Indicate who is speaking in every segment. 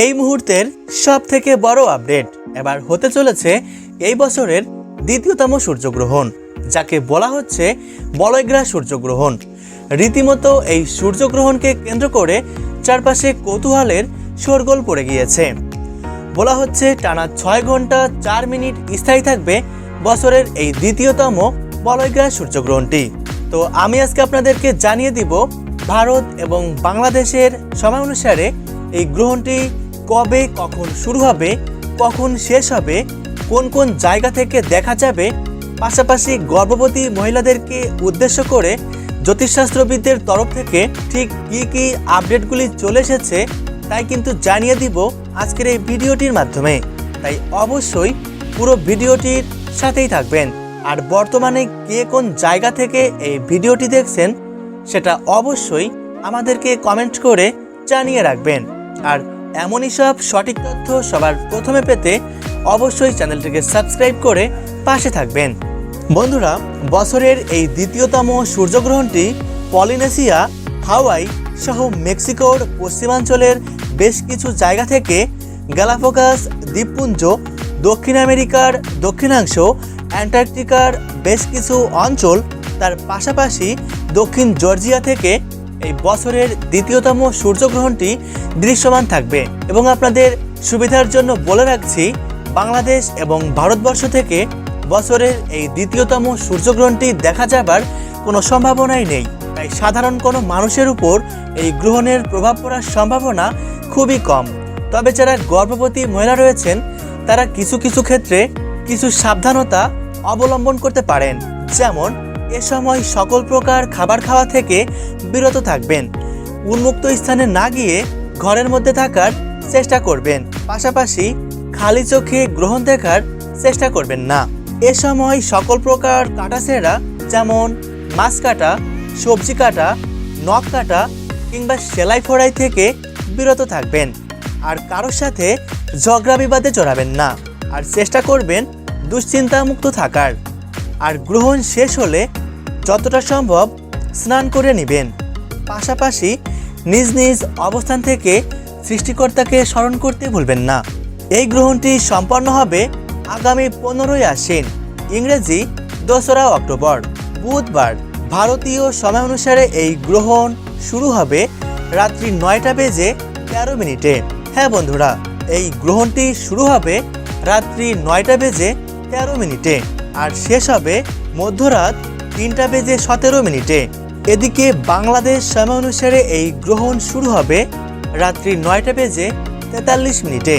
Speaker 1: এই মুহূর্তের সব থেকে বড় আপডেট এবার হতে চলেছে এই বছরের দ্বিতীয়তম সূর্যগ্রহণ, যাকে বলা হচ্ছে বলয়গ্রাস সূর্যগ্রহণ। রীতিমতো এই সূর্যগ্রহণকে কেন্দ্র করে চারপাশে কৌতূহলের শোরগোল পড়ে গিয়েছে। বলা হচ্ছে টানা ছয় ঘণ্টা চার মিনিট স্থায়ী থাকবে বছরের এই দ্বিতীয়তম বলয়গ্রাস সূর্যগ্রহণটি। তো আমি আজকে আপনাদেরকে জানিয়ে দিব, ভারত এবং বাংলাদেশের সময় অনুসারে এই গ্রহণটি কবে কখন শুরু হবে, কখন শেষ হবে, কোন কোন জায়গা থেকে দেখা যাবে, পাশাপাশি গর্ভবতী মহিলাদেরকে উদ্দেশ্য করে জ্যোতিষশাস্ত্রবিদদের তরফ থেকে ঠিক কী কী আপডেটগুলি চলে এসেছে, তাই কিন্তু জানিয়ে দিব আজকের এই ভিডিওটির মাধ্যমে। তাই অবশ্যই পুরো ভিডিওটির সাথেই থাকবেন। আর বর্তমানে কে কোন জায়গা থেকে এই ভিডিওটি দেখছেন, সেটা অবশ্যই আমাদেরকে কমেন্ট করে জানিয়ে রাখবেন। আর এমনই সব সঠিক তথ্য সবার প্রথমে পেতে অবশ্যই চ্যানেলটিকে সাবস্ক্রাইব করে পাশে থাকবেন। বন্ধুরা, বছরের এই দ্বিতীয়তম সূর্যগ্রহণটি পলিনেশিয়া, হাওয়াই সহ মেক্সিকোর পশ্চিমাঞ্চলের বেশ কিছু জায়গা থেকে গ্যালাফোকাস দ্বীপপুঞ্জ, দক্ষিণ আমেরিকার দক্ষিণাংশ, অ্যান্টার্কটিকার বেশ কিছু অঞ্চল, তার পাশাপাশি দক্ষিণ জর্জিয়া থেকে এই বছরের দ্বিতীয়তম সূর্যগ্রহণটি দৃশ্যমান থাকবে এবং আপনাদের সুবিধার জন্য বলে রাখছি, বাংলাদেশ এবং ভারতবর্ষ থেকে বছরের এই দ্বিতীয়তম সূর্যগ্রহণটি দেখা যাবার কোনো সম্ভাবনাই নেই। তাই সাধারণ কোনো মানুষের উপর এই গ্রহণের প্রভাব পড়ার সম্ভাবনা খুবই কম। তবে যারা গর্ভবতী মহিলা রয়েছেন, তারা কিছু কিছু ক্ষেত্রে কিছু সাবধানতা অবলম্বন করতে পারেন। যেমন এ সময় সকল প্রকার খাবার খাওয়া থেকে বিরত থাকবেন। উন্মুক্ত স্থানে না গিয়ে ঘরের মধ্যে থাকার চেষ্টা করবেন। পাশাপাশি খালি চোখে গ্রহণ দেখার চেষ্টা করবেন না। এ সময় সকল প্রকার কাটা কাটাছেড়া যেমন মাছ কাটা, সবজি কাটা, নখ কাটা কিংবা সেলাই ফোড়াই থেকে বিরত থাকবেন। আর কারোর সাথে ঝগড়া বিবাদে জড়াবেন না। আর চেষ্টা করবেন দুশ্চিন্তামুক্ত থাকার। আর গ্রহণ শেষ হলে যতটা সম্ভব স্নান করে নেবেন। পাশাপাশি নিজ নিজ অবস্থান থেকে সৃষ্টিকর্তাকে স্মরণ করতে ভুলবেন না। এই গ্রহণটি সম্পন্ন হবে আগামী পনেরোই আশ্বিন, ইংরেজি দোসরা অক্টোবর, বুধবার। ভারতীয় সময় অনুসারে এই গ্রহণ শুরু হবে রাত্রি নয়টা বেজে তেরো মিনিটে। হ্যাঁ বন্ধুরা, এই গ্রহণটি শুরু হবে রাত্রি নয়টা বেজে তেরো মিনিটে আর শেষ হবে মধ্যরাত তিনটা বেজে সতেরো মিনিটে। এদিকে বাংলাদেশ সময় অনুসারে এই গ্রহণ শুরু হবে রাত্রি নয়টা বেজে তেতাল্লিশ মিনিটে।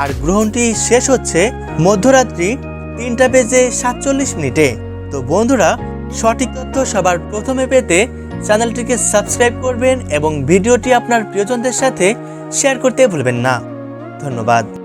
Speaker 1: আর গ্রহণটি শেষ হচ্ছে মধ্যরাত্রি তিনটা বেজে সাতচল্লিশ মিনিটে। তো বন্ধুরা, সঠিক তথ্য সবার প্রথমে পেতে চ্যানেলটিকে সাবস্ক্রাইব করবেন এবং ভিডিওটি আপনার প্রিয়জনদের সাথে শেয়ার করতে ভুলবেন না। ধন্যবাদ।